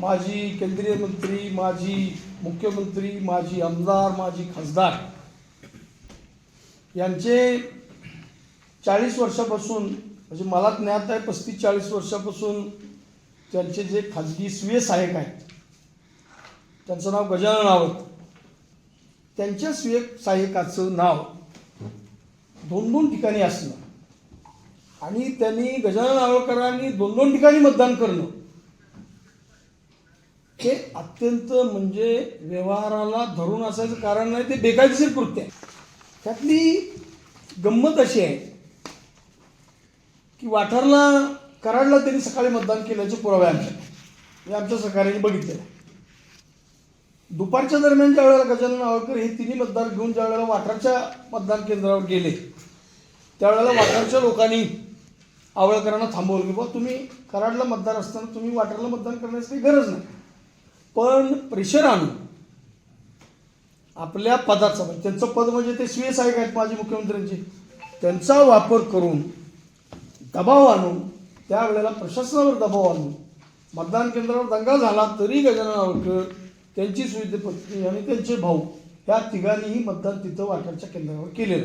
माजी केंद्रीय मंत्री माजी मुख्यमंत्री माजी आमदार माजी खासदार यांचे चाळीस वर्षापासून म्हणजे मला ज्ञात आहे पस्तीस चाळीस वर्षापासून त्यांचे जे खाजगी स्वीय सहाय्यक आहेत त्यांचं नाव गजानन आवत त्यांच्या स्वीय सहाय्यकाचं नाव दोन दोन ठिकाणी असणं आणि त्यांनी गजानन आवळकरांनी दोन दोन ठिकाणी मतदान करणं हे अत्यंत म्हणजे व्यवहाराला धरून असायचं कारण नाही ते बेकायदेशीर कृत्य आहे. त्यातली गंमत अशी आहे की वाठारला कराडला त्यांनी सकाळी मतदान केल्याचे पुरावे आमच्या हे आमच्या सहकार्याने बघितलेलं. आहे दुपारच्या दरम्यान ज्या वेळेला गजानन आवळकर हे तिन्ही मतदार घेऊन ज्या वेळेला वाठारच्या मतदान केंद्रावर गेले त्यावेळेला वाठारच्या लोकांनी आवळकरांना थांबवलं की बाबा तुम्ही कराडला मतदार असताना तुम्ही वाठारला मतदान करण्याची काही गरज नाही. पण प्रेशर आणून आपल्या पदाचा म्हणजे त्यांचं पद म्हणजे ते स्वीय सहाय्यक आहेत माजी मुख्यमंत्र्यांचे त्यांचा वापर करून दबाव आणून त्यावेळेला प्रशासनावर दबाव आणून मतदान केंद्रावर दंगा झाला तरी गजानन आवडकर त्यांची सुविधे पत्नी आणि त्यांचे भाऊ ह्या तिघांनीही मतदान तिथं वाटाच्या केंद्रावर केलेलं